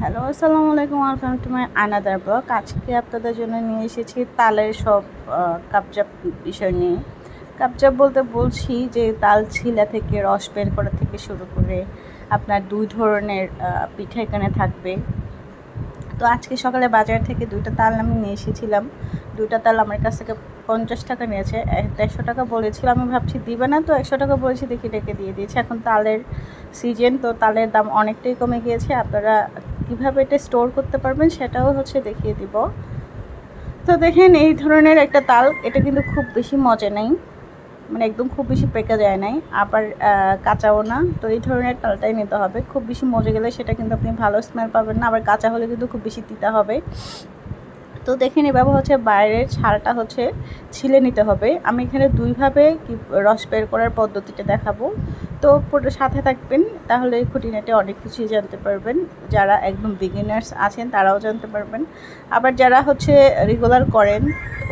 Hello, আসসালামু আলাইকুম welcome to my another blog আজকে আপনাদের জন্য নিয়ে এসেছি তালের সব কাপচাপ বিষয় নিয়ে। কাপচাপ বলতে বলছি যে, তাল ছিলা থেকে, রস বের করা থেকে শুরু করে আপনার দুই ধরনের পিঠা এখানে থাকবে। তো আজকে সকালে বাজার থেকে দুইটা তাল আমি নিয়ে এসেছিলাম। দুইটা তাল আমার কাছ থেকে পঞ্চাশ টাকা নিয়েছে। দেড়শো টাকা বলেছিল, আমি ভাবছি দিবে না তো, একশো টাকা বলেছি, দেখি ডেকে দিয়ে দিয়েছে। এখন তালের সিজন তো তালের দাম অনেকটাই কমে গিয়েছে। আপনারা কীভাবে এটা স্টোর করতে পারবেন সেটাও হচ্ছে দেখিয়ে দিব। তো দেখেন এই ধরনের একটা তাল, এটা কিন্তু খুব বেশি মজা নেই। মানে একদম খুব বেশি পেকে যায় নাই। আবার কাঁচাও না। তো এই ধরনের তালটাই নিতে হবে। খুব বেশি মজে গেলে সেটা কিন্তু আপনি ভালো স্মেল পাবেন না। আবার কাঁচা হলে কিন্তু খুব বেশি তিতা হবে। তো দেখে এভাবে হচ্ছে বাইরের ছালটা হচ্ছে ছিলে নিতে হবে। আমি এখানে দুইভাবে রস বের করার পদ্ধতিটা দেখাবো। তো সাথে থাকবেন, তাহলে খুঁটিনাটি অনেক কিছুই জানতে পারবেন। যারা একদম বিগিনার্স আছেন, তারাও জানতে পারবেন। আবার যারা হচ্ছে রেগুলার করেন,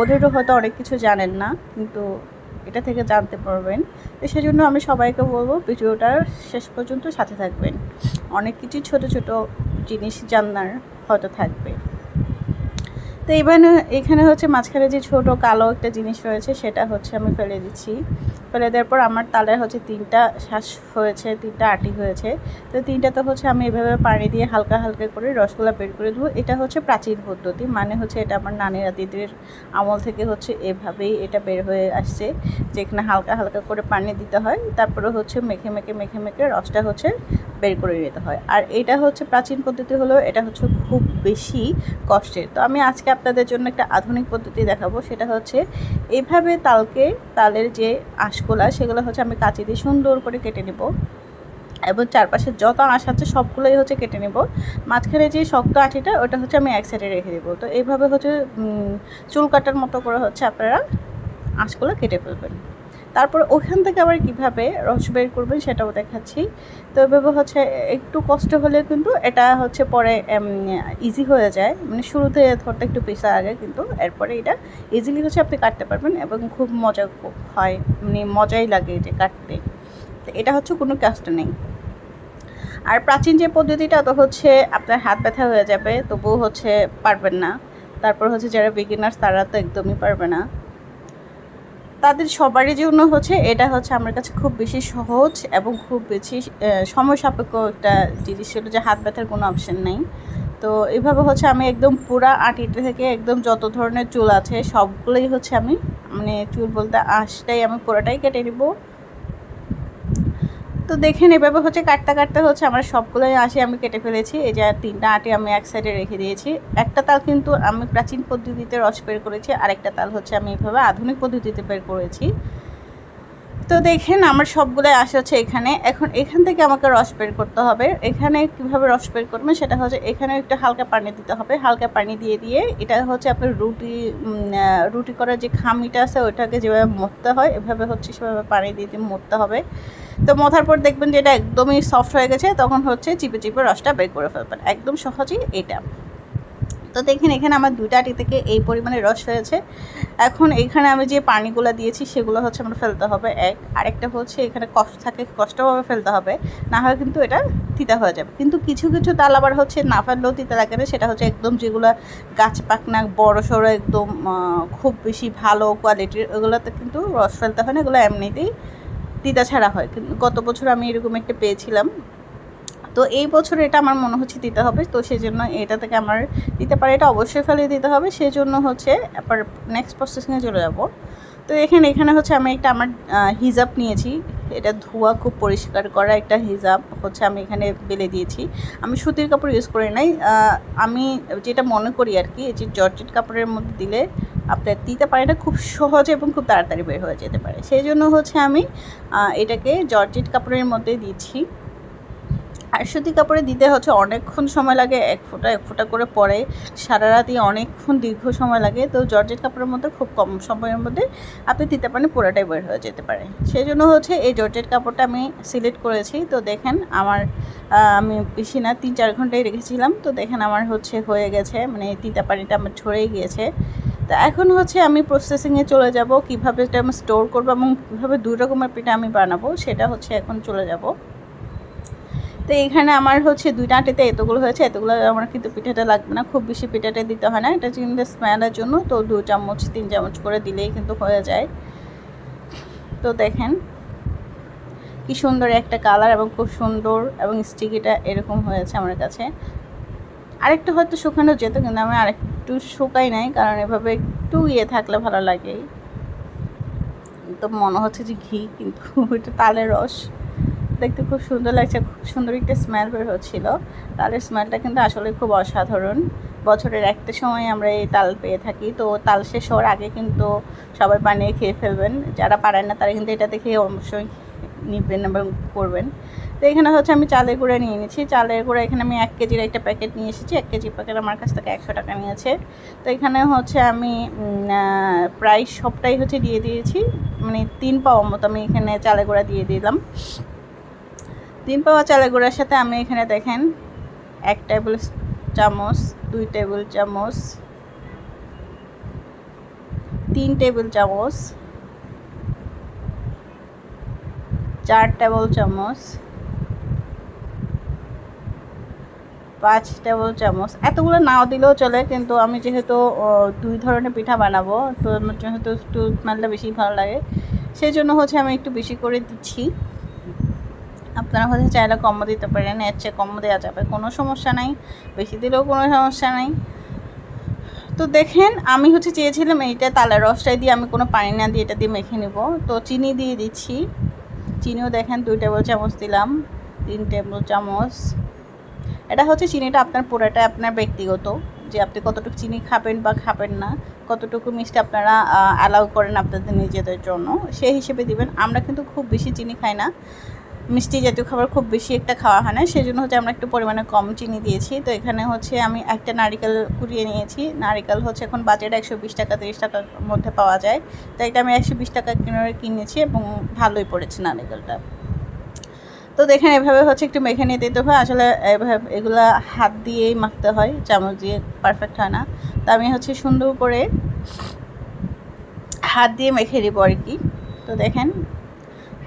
ওদেরও হয়তো অনেক কিছু জানেন না, কিন্তু এটা থেকে জানতে পারবেন। তো সেজন্য আমি সবাইকে বলব ভিডিওটার শেষ পর্যন্ত সাথে থাকবেন। অনেক কিছু ছোট ছোট জিনিস জানার হয়তো থাকবে। তো এবার এখানে হচ্ছে মাঝখানে যে ছোট কালো একটা জিনিস রয়েছে, সেটা হচ্ছে আমি ফেলে দিচ্ছি। ফেলে দেওয়ার পর আমার তালের হচ্ছে তিনটা শ্বাস হয়েছে, তিনটা আটি হয়েছে। তো তিনটা তো হচ্ছে আমি এভাবে পানি দিয়ে হালকা হালকা করে রসগোল্লা বের করে দেবো। এটা হচ্ছে প্রাচীন পদ্ধতি মানে হচ্ছে এটা আমার নানিরা দিদির আমল থেকে হচ্ছে এভাবেই এটা বের হয়ে আসছে, যেখানে হালকা হালকা করে পানি দিতে হয়। তারপরে হচ্ছে মেখে মেখে মেখে মেখে রসটা হচ্ছে বের করে নিতে হয়। আর এটা হচ্ছে প্রাচীন পদ্ধতি হলো এটা হচ্ছে খুব বেশি কষ্টের। তো আমি আজকে আপনাদের জন্য একটা আধুনিক পদ্ধতি দেখাবো। সেটা হচ্ছে এভাবে তালকে, তালের যে আঁশগুলা, সেগুলো হচ্ছে আমি কাঁচি দিয়ে সুন্দর করে কেটে নেব। এবং চারপাশে যত আঁশ আছে সবগুলোই হচ্ছে কেটে নেব। মাঝখানে যে শক্ত আঁটিটা, ওটা হচ্ছে আমি এক সাইডে রেখে দেবো। তো এইভাবে হচ্ছে চুল কাটার মতো করে হচ্ছে আপনারা আঁশগুলো কেটে ফেলবেন। তারপর ওখান থেকে আবার কীভাবে রস বের করবেন সেটাও দেখাচ্ছি। তো এভাবে হচ্ছে একটু কষ্ট হলে কিন্তু এটা হচ্ছে পরে ইজি হয়ে যায়। মানে শুরুতে ধরতে একটু পেশা আগে কিন্তু এরপরে এটা ইজিলি হচ্ছে আপনি কাটতে পারবেন এবং খুব মজা হয়। মানে মজাই লাগে এটা কাটতে। তো এটা হচ্ছে কোনো কষ্ট নেই। আর প্রাচীন যে পদ্ধতিটা, তো হচ্ছে আপনার হাত ব্যথা হয়ে যাবে, তবুও হচ্ছে পারবেন না। তারপর হচ্ছে যারা বিগিনার্স তারা তো একদমই পারবে না। তাদের সবারই জন্য হচ্ছে, এটা হচ্ছে আমার কাছে খুব বেশি সহজ এবং খুব বেশি সময় সাপেক্ষ একটা জিনিস ছিল যে হাত ব্যথার কোনো অপশন নেই। তো এভাবে হচ্ছে আমি একদম পুরা আটিটা থেকে একদম যত ধরনের চুল আছে সবগুলোই হচ্ছে আমি মানে চুল বলতে আঁশটাই আমি পুরোটাই কেটে নিব। তো দেখেন এভাবে হচ্ছে কাটতে কাটতে হচ্ছে আমার সবগুলোই আঁশি আমি কেটে ফেলেছি। এই যে তিনটা আটি আমি এক সাইডে রেখে দিয়েছি। একটা তাল কিন্তু আমি প্রাচীন পদ্ধতিতে রস বের করেছি, আরেকটা তাল হচ্ছে আমি এভাবে আধুনিক পদ্ধতিতে বের করেছি। তো দেখেন, আমার সবগুলোই আসে হচ্ছে এখানে। এখন এখান থেকে আমাকে রস বের করতে হবে। এখানে কীভাবে রস বের করবেন সেটা হচ্ছে এখানে একটু হালকা পানি দিতে হবে। হালকা পানি দিয়ে দিয়ে এটা হচ্ছে আপনার রুটি রুটি করার যে খামিটা আছে ওইটাকে যেভাবে মরতে হয়, এভাবে হচ্ছে সেভাবে পানি দিয়ে দিয়ে মরতে হবে। তো মথার পর দেখবেন যে এটা একদমই সফট হয়ে গেছে, তখন হচ্ছে চিপে চিপে রসটা বের করে ফেলবেন। একদম সহজেই এটা। তো দেখেন, এখানে আমার দুইটা আটি থেকে এই পরিমাণে রস হয়েছে এখন এখানে আমি যে পানিগুলো দিয়েছি, সেগুলো হচ্ছে আমার ফেলতে হবে এক। আরেকটা হচ্ছে এখানে কষ্ট থাকে কষ্টভাবে ফেলতে হবে। না হয় কিন্তু এটা তিতা হয়ে যাবে। কিন্তু কিছু কিছু তাল আবার হচ্ছে না ফেললেও তিতা লাগে না। সেটা হচ্ছে একদম যেগুলো গাছ পাকনা বড় সড়ো একদম খুব বেশি ভালো কোয়ালিটির ওগুলোতে কিন্তু রস ফেলতে হয় না। এগুলো এমনিতেই তিতা ছাড়া হয়। কিন্তু গত বছর আমি এরকম একটা পেয়েছিলাম। তো এই বছর এটা আমার মনে হচ্ছে দিতে হবে। তো সেই জন্য এটা থেকে আমার দিতে পারে, এটা অবশ্যই ফেলে দিতে হবে। সেই জন্য হচ্ছে এবার নেক্সট প্রসেসিংয়ে চলে যাব। তো এখানে এখানে হচ্ছে আমি একটা আমার হিজাব নিয়েছি। এটা ধোয়া খুব পরিষ্কার করা একটা হিজাব হচ্ছে আমি এখানে বেলে দিয়েছি। আমি সুতির কাপড় ইউজ করি নাই। আমি যেটা মনে করি আর কি যে জর্জেট কাপড়ের মধ্যে দিলে আপনার দিতে পারে না, খুব সহজে এবং খুব তাড়াতাড়ি বের হয়ে যেতে পারে। সেই জন্য হচ্ছে আমি এটাকে জর্জেট কাপড়ের মধ্যে দিচ্ছি। আর সুতি কাপড়ে দিতে হচ্ছে অনেকক্ষণ সময় লাগে, এক ফোঁটা এক ফোঁটা করে পরে। সারা রাতই অনেকক্ষণ দীর্ঘ সময় লাগে। তো জর্জেট কাপড়ের মধ্যে খুব কম সময়ের মধ্যে আপনি দিতে পারেন, পুরোটাই বের হয়ে যেতে পারে। সেই জন্য হচ্ছে এই জর্জেট কাপড়টা আমি সিলেক্ট করেছি। তো দেখেন আমার আমি বেশি না, তিন চার ঘন্টায় রেখেছিলাম। তো দেখেন আমার হচ্ছে হয়ে গেছে মানে তিতা পানিটা আমার ঝরেই গিয়েছে। তো এখন হচ্ছে আমি প্রসেসিংয়ে চলে যাব, কীভাবে এটা আমি স্টোর করব এবং কীভাবে দুই রকমের পিঠা আমি বানাবো, সেটা হচ্ছে এখন চলে যাব। তো এখানে আমার হচ্ছে দুইটা আটিতে এতগুলো হয়েছে, এতগুলো আমার কিন্তু পিঠাটা লাগবে না, খুব বেশি পিঠাটা দিতে হয় না, এটা কিন্তু স্মেলের জন্য, তো দু চামচ, তিন চামচ করে দিলেই কিন্তু হয়ে যায়। তো দেখেন কি সুন্দর একটা কালার এবং খুব সুন্দর এবং স্টিকিটা এরকম হয়েছে আমার কাছে। আরেকটু হয়তো শুকানো যেত, কিন্তু আমি আরেকটু শুকাই নাই, কারণ এভাবে একটু ইয়ে থাকলে ভালো লাগে। তো মনে হচ্ছে যে ঘি, কিন্তু এটা তালের রস। দেখতে খুব সুন্দর লাগছে, খুব সুন্দর একটা স্মেল বের হচ্ছিল। তালের স্মেলটা কিন্তু আসলে খুব অসাধারণ। বছরের একটা সময় আমরা এই তাল পেয়ে থাকি, তো তাল শেষ হওয়ার আগে কিন্তু সবাই বানিয়ে খেয়ে ফেলবেন। যারা পারেন না, তারা কিন্তু এটা দেখে অবশ্যই নিবেন এবং করবেন। তো এখানে হচ্ছে আমি চালের গুঁড়া নিয়ে নিয়েছি। চালের গুঁড়া এখানে আমি এক কেজির একটা প্যাকেট নিয়ে এসেছি। এক কেজি প্যাকেট আমার কাছ থেকে একশো টাকা নিয়েছে। তো এখানে হচ্ছে আমি প্রায় সবটাই হচ্ছে দিয়ে দিয়েছি। মানে তিন পাওয়ার মতো আমি এখানে চালের গুঁড়া দিয়ে দিলাম। তিন পাওয়া চালের গুঁড়ার সাথে আমি এখানে দেখেন এক টেবিল চামচ, দুই টেবিল চামচ, তিন টেবিল চামচ, চার টেবিল চামচ, পাঁচ টেবিল চামচ। এতগুলো নাও দিলেও চলে, কিন্তু আমি যেহেতু দুই ধরনের পিঠা বানাবো, তো যেহেতু একটু স্মেলটা বেশি ভালো লাগে সেই জন্য হচ্ছে আমি একটু বেশি করে দিচ্ছি। আপনারা হচ্ছে চাইলে কমও দিতে পারেন, এর চেয়ে কমও দেওয়া যাবে। কোনো সমস্যা নাই, বেশি দিলেও কোনো সমস্যা নাই। তো দেখেন, আমি হচ্ছে চেয়েছিলাম এইটা তালের রসটাই দিয়ে আমি কোনো পানি না দিয়ে এটা দিয়ে মেখে নেব। তো চিনি দিয়ে দিচ্ছি। চিনিও দেখেন, দুই টেবিল চামচ দিলাম, তিন টেবিল চামচ। এটা হচ্ছে চিনিটা আপনার পুরোটা আপনার ব্যক্তিগত, যে আপনি কতটুকু চিনি খাবেন বা খাবেন না, কতটুকু মিষ্টি আপনারা অ্যালাউ করেন আপনাদের নিজেদের জন্য। সেই হিসেবে দিবেন। আমরা কিন্তু খুব বেশি চিনি খাই না। মিষ্টি জাতীয় খাবার খুব বেশি একটা খাওয়া হয় না সেই জন্য হচ্ছে আমরা একটু পরিমাণে কম চিনি দিয়েছি। তো এখানে হচ্ছে আমি একটা নারিকেল কুড়িয়ে নিয়েছি। নারিকেল হচ্ছে এখন বাজারে একশো বিশ টাকা, তিরিশ টাকার মধ্যে পাওয়া যায়। তো এটা আমি একশো বিশ টাকা কিনে কিনেছি এবং ভালোই পড়েছে নারিকেলটা। তো দেখেন, এভাবে হচ্ছে একটু মেখে নিয়ে দিতে হয়। আসলে এভাবে এগুলা হাত দিয়েই মাখতে হয়, চামচ দিয়ে পারফেক্ট হয় না। তো আমি হচ্ছে সুন্দর করে হাত দিয়ে মেখে দিব আর কি। তো দেখেন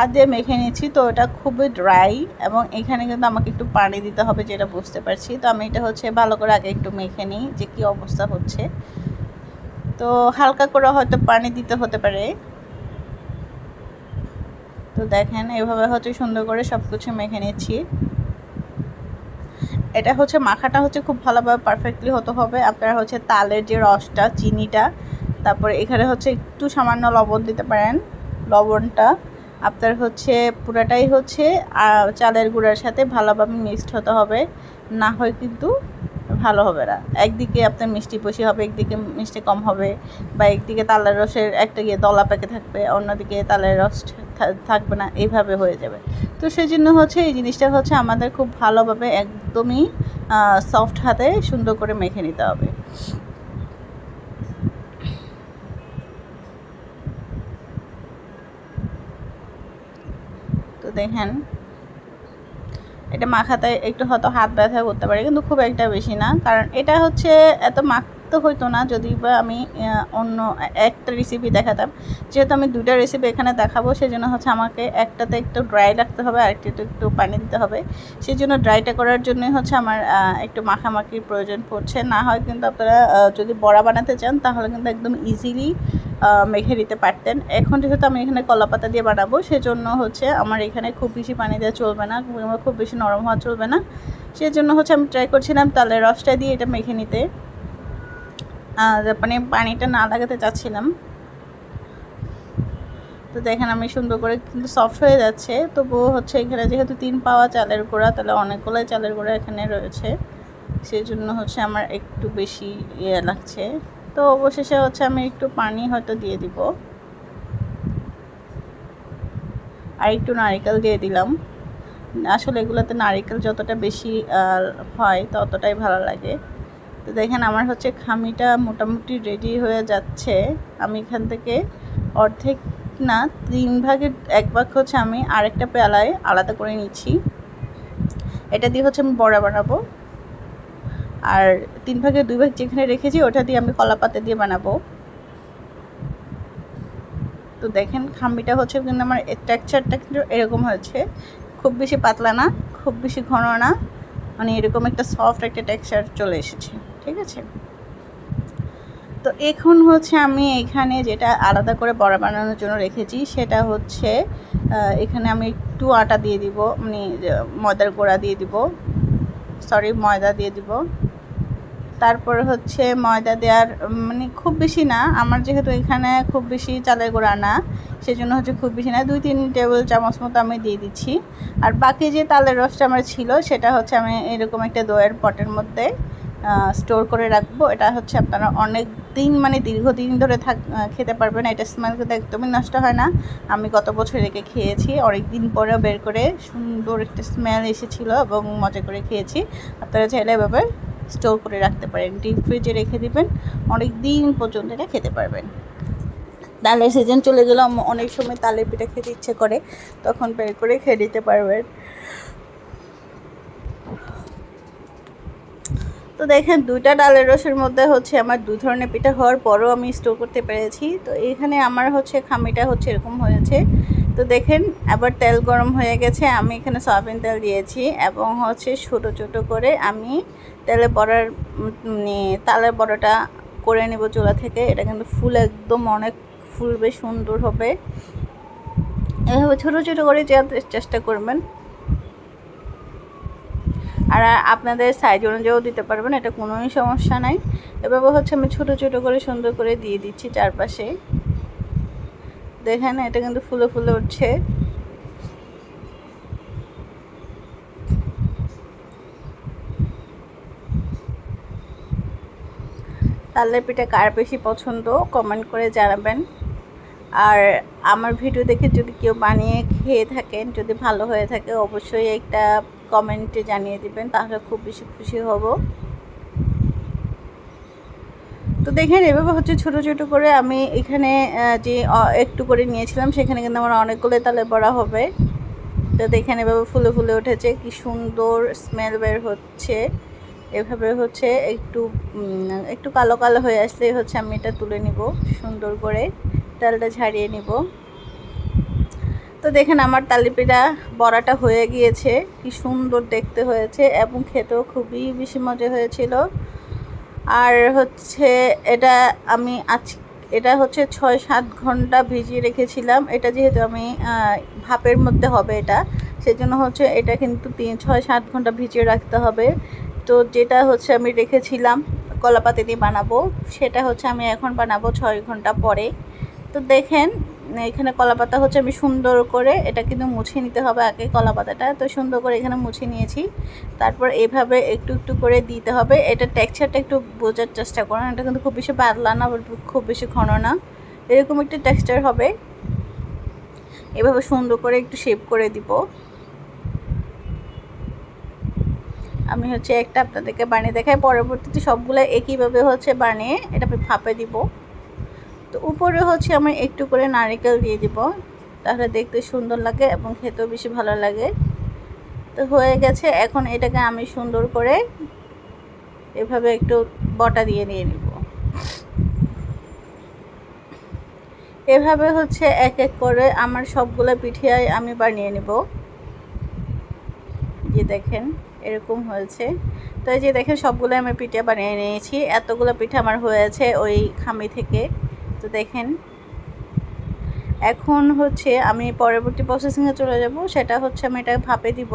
হাত দিয়ে মেখে নিয়েছি তো এটা খুবই ড্রাই এবং এখানে কিন্তু আমাকে একটু পানি দিতে হবে যেটা বুঝতে পারছি। তো আমি এটা হচ্ছে ভালো করে আগে একটু মেখে নিই যে কি অবস্থা হচ্ছে। তো হালকা করে হয়তো পানি দিতে হতে পারে। তো দেখেন এভাবে হচ্ছে সুন্দর করে সব কিছু মেখে নিচ্ছি। এটা হচ্ছে মাখাটা হচ্ছে খুব ভালোভাবে পারফেক্টলি হতে হবে। আপনারা হচ্ছে তালের যে রসটা, চিনিটা, তারপরে এখানে হচ্ছে একটু সামান্য লবণ দিতে পারেন, লবণটা। আপনার হচ্ছে পুরাটাই হচ্ছে চালের গুঁড়ার সাথে ভালোভাবে মিক্সড হতে হবে। না হয় কিন্তু ভালো হবে না। একদিকে আপনার মিষ্টি বেশি হবে, একদিকে মিষ্টি কম হবে, বা একদিকে তালের রসের একটা গিয়ে দলা পেকে থাকবে, অন্যদিকে তালের রস থাকবে না, এইভাবে হয়ে যাবে। তো সেই জন্য হচ্ছে এই জিনিসটা হচ্ছে আমাদের খুব ভালোভাবে একদমই সফট হাতে সুন্দর করে মেখে নিতে হবে। দেখেন। এটা মাখাতে একটু হয়তো হাত ব্যথা করতে পারে, কিন্তু খুব একটা বেশি না। কারণ এটা হচ্ছে এত মাখতে হইতো না যদি বা আমি অন্য একটা রেসিপি দেখাতাম। যেহেতু আমি দুটা রেসিপি এখানে দেখাবো সেই জন্য হচ্ছে আমাকে একটাতে একটু ড্রাই রাখতে হবে, আর একটু একটু পানি দিতে হবে। সেই জন্য ড্রাইটা করার জন্যই হচ্ছে আমার একটু মাখামাখির প্রয়োজন পড়ছে। না হয় কিন্তু আপনারা যদি বড়া বানাতে চান, তাহলে কিন্তু একদম ইজিলি মেখে দিতে পারতেন। এখন যেহেতু আমি এখানে কলা পাতা দিয়ে বানাবো, সেজন্য হচ্ছে আমার এখানে খুব বেশি পানি দেওয়া চলবে না, খুব বেশি নরম হওয়া চলবে না। সেজন্য হচ্ছে আমি ট্রাই করছিলাম তালের রসটা দিয়ে এটা মেখে নিতে। মানে পানিটা না লাগাতে চাচ্ছিলাম। তো দেখেন আমি সুন্দর করে কিন্তু সফট হয়ে যাচ্ছে। তবুও হচ্ছে এখানে যেহেতু তিন পাওয়া চালের গোড়া, তাহলে অনেকগুলোই চালের গোড়া এখানে রয়েছে। সেই জন্য হচ্ছে আমার একটু বেশি ইয়ে লাগছে। তো অবশেষে হচ্ছে আমি একটু পানি হয়তো দিয়ে দিব। আর একটু নারিকেল দিয়ে দিলাম। আসলে এগুলোতে নারিকেল যতটা বেশি হয় ততটাই ভালো লাগে। তো দেখেন, আমার হচ্ছে খামিটা মোটামুটি রেডি হয়ে যাচ্ছে। আমি এখান থেকে অর্ধেক না, তিন ভাগের এক ভাগ হচ্ছে আমি আরেকটা পেলায় আলাদা করে নিচ্ছি। এটা দিয়ে হচ্ছে আমি বড়া বানাবো। আর তিন ভাগের দুই ভাগ যেখানে রেখেছি, ওটা দিয়ে আমি কলা পাতা দিয়ে বানাবো। তো দেখেন খাম্বিটা হচ্ছে কিন্তু আমার টেক্সচারটা কিন্তু এরকম হয়েছে। খুব বেশি পাতলা না, খুব বেশি ঘন না। মানে এরকম একটা সফট একটা টেক্সচার চলে এসেছে। ঠিক আছে? তো এখন হচ্ছে আমি এখানে যেটা আলাদা করে বড়া বানানোর জন্য রেখেছি, সেটা হচ্ছে এখানে আমি একটু আটা দিয়ে দিব মানে ময়দার গোড়া দিয়ে দিব সরি ময়দা দিয়ে দিব। তারপরে হচ্ছে ময়দা দেওয়ার মানে খুব বেশি না, আমার যেহেতু এখানে খুব বেশি চালের গোড়া না, সেজন্য হচ্ছে খুব বেশি না দুই তিন টেবিল চামচ মতো আমি দিয়ে দিচ্ছি। আর বাকি যে তালের রসটা আমার ছিল, সেটা হচ্ছে আমি এরকম একটা দইয়ের পটের মধ্যে স্টোর করে রাখব। এটা হচ্ছে আপনারা অনেক দিন মানে দীর্ঘদিন ধরে থাক খেতে পারবেন। এটা স্মেল কিন্তু একদমই নষ্ট হয় না। আমি গত বছর রেখে খেয়েছি অনেক দিন পরেও বের করে সুন্দর একটা স্মেল এসেছিল এবং মজা করে খেয়েছি। আপনারা চাইলে এভাবে স্টোর করে রাখতে পারেন। ডিপ ফ্রিজে রেখে দিবেন অনেক দিন পর্যন্ত এটা খেতে পারবেন। তালের সিজন চলে গেলে, অনেক সময় তালের পিঠা খেতে ইচ্ছে করে, তখন বের করে খেয়ে দিতে পারবেন। তো দেখেন, দুইটা ডালের রসের মধ্যে হচ্ছে আমার দু ধরনের পিঠা হওয়ার পরও আমি স্টোর করতে পেরেছি। তো এখানে আমার হচ্ছে খামিটা হচ্ছে এরকম হয়েছে। তো দেখেন, আবার তেল গরম হয়ে গেছে, আমি এখানে সয়াবিন তেল দিয়েছি এবং হচ্ছে ছোটো ছোটো করে আমি তেলে বড়ার তালের বড়াটা করে নেব চুলা থেকে। এটা কিন্তু ফুল একদম অনেক, ফুলবে সুন্দর হবে। এভাবে ছোটো ছোটো করে চেষ্টা করবেন। আর আপনাদের সাইজ অনুযায়ীও দিতে পারবেন, এটা কোনোই সমস্যা নাই। এভাবে হচ্ছে আমি ছোটো ছোটো করে সুন্দর করে দিয়ে দিচ্ছি চারপাশে। দেখেন, এটা কিন্তু ফুলে ফুলে উঠছে। তালের পিঠা কার বেশি পছন্দ কমেন্ট করে জানাবেন। আর আমার ভিডিও দেখে যদি কেউ বানিয়ে খেয়ে থাকেন, যদি ভালো হয়ে থাকে, অবশ্যই একটা কমেন্টে জানিয়ে দিবেন, তাহলে খুব বেশি খুশি হব। তো দেখেন, এভাবে হচ্ছে ছোট ছোট করে আমি এখানে যে একটু করে নিয়েছিলাম, সেখানে কিন্তু আমার অনেকগুলো তালে বড়া হবে। তো দেখেন, এভাবে ফুলে ফুলে উঠেছে, কি সুন্দর স্মেল বের হচ্ছে। এভাবে হচ্ছে একটু একটু কালো কালো হয়ে আসলে হচ্ছে আমি এটা তুলে নিব, সুন্দর করে তেলটা ঝাড়িয়ে নিব। তো দেখেন আমার তালিপিটা বড়াটা হয়ে গিয়েছে, কি সুন্দর দেখতে হয়েছে এবং খেতেও খুবই বেশি মজা হয়েছিল। আর হচ্ছে এটা আমি আজ এটা হচ্ছে ছয় সাত ঘণ্টা ভিজিয়ে রেখেছিলাম। এটা যেহেতু আমি ভাপের মধ্যে হবে এটা, সেজন্য হচ্ছে এটা কিন্তু তিন, ছয় সাত ঘণ্টা ভিজিয়ে রাখতে হবে। তো যেটা হচ্ছে আমি রেখেছিলাম কলাপাতি দিয়ে বানাবো, সেটা হচ্ছে আমি এখন বানাবো ছয় ঘণ্টা পরে। তো দেখেন এখানে কলা পাতা হচ্ছে, আমি সুন্দর করে এটা কিন্তু মুছে নিতে হবে আগে কলা পাতাটা তো সুন্দর করে এখানে মুছে নিয়েছি। তারপর এভাবে একটু একটু করে দিতে হবে। এটা টেক্সচারটা একটু বোঝার চেষ্টা করুন। এটা কিন্তু খুব বেশি পাতলা না খুব বেশি ঘন না। এরকম একটা টেক্সচার হবে। এভাবে সুন্দর করে একটু শেপ করে দিব। আমি হচ্ছে একটা আপনাদেরকে বানিয়ে দেখাই। পরবর্তীতে সবগুলো একইভাবে হচ্ছে বানিয়ে এটা ফাঁপে দিব। তো উপরে হচ্ছে আমি একটু করে নারিকেল দিয়ে দিব। তাহলে দেখতে সুন্দর লাগে এবং খেতেও বেশি ভালো লাগে। তো হয়ে গেছে, এখন এটাকে আমি সুন্দর করে এভাবে একটু বটা দিয়ে নিয়ে নিব। এভাবে হচ্ছে এক এক করে আমার সবগুলো পিঠিয়াই আমি বানিয়ে নেব। যে দেখেন, এরকম হয়েছে। তো এই যে দেখেন সবগুলো আমি পিঠা বানিয়ে নিয়েছি। এতগুলো পিঠা আমার হয়েছে ওই খামি থেকে। তো দেখেন। এখন হচ্ছে আমি পরবর্তী প্রসেসিংয়ে চলে যাব, সেটা হচ্ছে আমি এটা ভাপে দিব।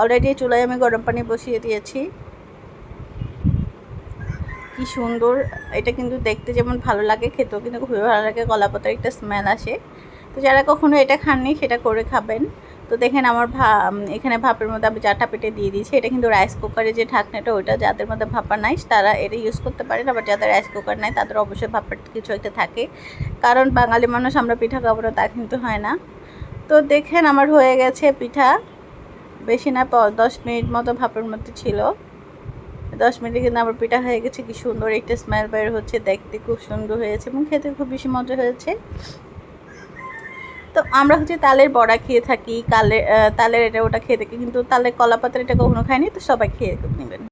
অলরেডি চুলায় আমি গরম পানি বসিয়ে দিয়েছি। কি সুন্দর, এটা কিন্তু দেখতে যেমন ভালো লাগে, খেতেও কিন্তু খুবই ভালো লাগে কলাপাতার একটা স্মেল আসে। তো যারা কখনো এটা খাননি, সেটা করে খাবেন। তো দেখেন আমার ভা এখানে ভাপের মধ্যে আমি চাটা পেটে দিয়ে দিয়েছি, এটা কিন্তু রাইস কুকারে যে ঢাকনাটা, ওইটা যাদের মধ্যে ভাপা নাই, তারা এটা ইউজ করতে পারেন আবার যাদের রাইস কুকার নাই, তাদের অবশ্যই ভাপের কিছু একটা থাকে। কারণ বাঙালি মানুষ, আমরা পিঠা খাব তা কিন্তু হয় না। তো দেখেন আমার হয়ে গেছে পিঠা। বেশি না দশ মিনিট মতো ভাপের মধ্যে ছিল। দশ মিনিটে কিন্তু আমার পিঠা হয়ে গেছে, কি সুন্দর একটা স্মেল বের হচ্ছে, দেখতে খুব সুন্দর হয়েছে এবং খেতে খুব বেশি মজা হয়েছে। তো আমরা হচ্ছে তালের বড়া খেয়ে থাকি, কালের তালের এটা ওটা খেয়ে থাকি, কিন্তু তালের কলা পাতার এটা কখনো খাইনি, তো সবাই খেয়ে নেবেন।